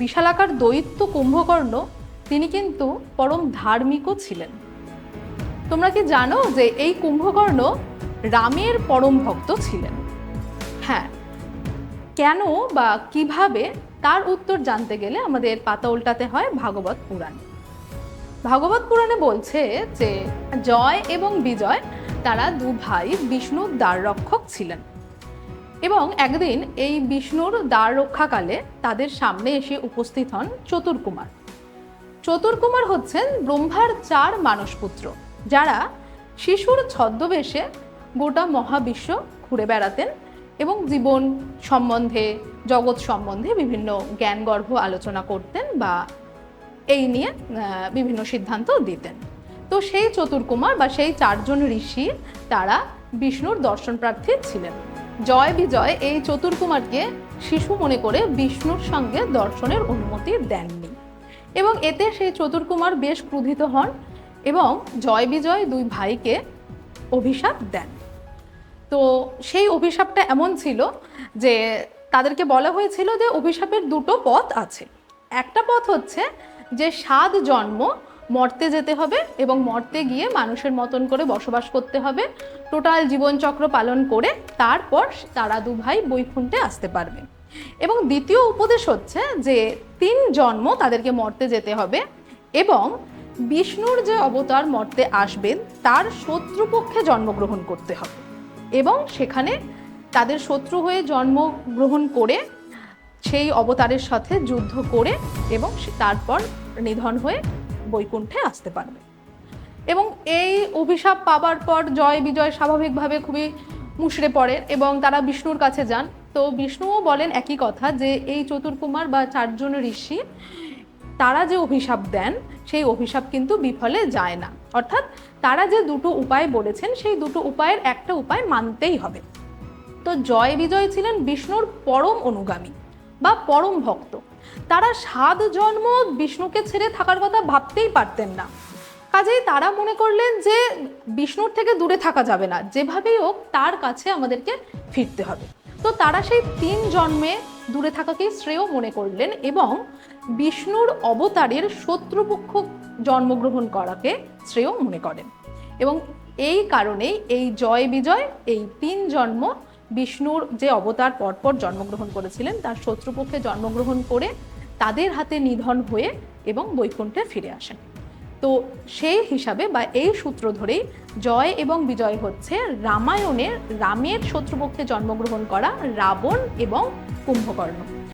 বিশালাকার দৈত্য কুম্ভকর্ণ, তিনি কিন্তু পরম ধার্মিকও ছিলেন। তোমরা কি জানো যে এই কুম্ভকর্ণ রামের পরম ভক্ত ছিলেন? হ্যাঁ। কেন বা কীভাবে তার উত্তর জানতে গেলে আমাদের পাতা উল্টাতে হয় ভাগবত পুরাণ। ভাগবত পুরাণে বলছে যে, জয় এবং বিজয় তারা দু ভাই বিষ্ণুর দ্বার রক্ষক ছিলেন। এবং একদিন এই বিষ্ণুর দ্বার রক্ষাকালে তাদের সামনে এসে উপস্থিত হন চতুর্কুমার। চতুর্কুমার হচ্ছেন ব্রহ্মার চার মানসপুত্র, যারা শিশুর ছদ্মবেশে গোটা মহাবিশ্ব ঘুরে বেড়াতেন এবং জীবন সম্বন্ধে, জগৎ সম্বন্ধে বিভিন্ন জ্ঞানগর্ভ আলোচনা করতেন বা এই নিয়ে বিভিন্ন সিদ্ধান্ত দিতেন। তো সেই চতুর্কুমার বা সেই চারজন ঋষি তারা বিষ্ণুর দর্শন প্রার্থী ছিলেন। জয় বিজয় এই চতুর্কুমারকে শিশু মনে করে বিষ্ণুর সঙ্গে দর্শনের অনুমতি দেননি। এবং এতে সেই চতুর্কুমার বেশ ক্রোধিত হন এবং জয় বিজয় দুই ভাইকে অভিশাপ দেন। তো সেই অভিশাপটা এমন ছিল যে তাদেরকে বলা হয়েছিল যে অভিশাপের দুটো পথ আছে। একটা পথ হচ্ছে যে সাত জন্ম মর্তে যেতে হবে এবং মর্তে গিয়ে মানুষের মতন করে বসবাস করতে হবে। টোটাল জীবনচক্র পালন করে তারপর তারা দু ভাই বৈকুণ্ঠে আসতে পারবে। এবং দ্বিতীয় উপদেশ হচ্ছে যে তিন জন্ম তাদেরকে মর্তে যেতে হবে এবং বিষ্ণুর যে অবতার মর্তে আসবেন, তার শত্রুপক্ষে জন্মগ্রহণ করতে হবে। এবং সেখানে তাদের শত্রু হয়ে জন্মগ্রহণ করে সেই অবতারের সাথে যুদ্ধ করে এবং তারপর নিধন হয়ে বৈকুণ্ঠে আসতে পারবে। এবং এই অভিশাপ পাবার পর জয় বিজয় স্বাভাবিকভাবে খুবই মুষড়ে পড়েন এবং তারা বিষ্ণুর কাছে যান। তো বিষ্ণুও বলেন একই কথা যে এই চতুর্কুমার বা চারজন ঋষি, তারা যে অভিশাপ দেন, সেই অভিশাপ কিন্তু বিফলে যায় না। অর্থাৎ তারা যে দুটো উপায় বলেছেন, সেই দুটো উপায়ের একটা উপায় মানতেই হবে। তো জয় বিজয় ছিলেন বিষ্ণুর পরম অনুগামী বা পরম ভক্ত। তারা সাত জন্ম বিষ্ণুকে ছেড়ে থাকার কথা ভাবতেই পারতেন না। কাজেই তারা মনে করলেন যে বিষ্ণুর থেকে দূরে থাকা যাবে না, যেভাবেই হোক তার কাছে আমাদেরকে ফিরতে হবে। তো তারা সেই তিন জন্মে দূরে থাকাকেই শ্রেয় মনে করলেন এবং বিষ্ণুর অবতারের শত্রুপক্ষ জন্মগ্রহণ করাকে শ্রেয় মনে করেন। এবং এই কারণেই এই জয় বিজয়, এই তিন জন্ম বিষ্ণুর যে অবতার পরপর জন্মগ্রহণ করেছিলেন, তার শত্রুপক্ষে জন্মগ্রহণ করে তাদের হাতে নিধন হয়ে এবং বৈকুণ্ঠে ফিরে আসেন। তো সেই হিসাবে বা এই সূত্র ধরেই জয় এবং বিজয় হচ্ছে রামায়ণের রামের শত্রুপক্ষে জন্মগ্রহণ করা রাবণ এবং কুম্ভকর্ণ।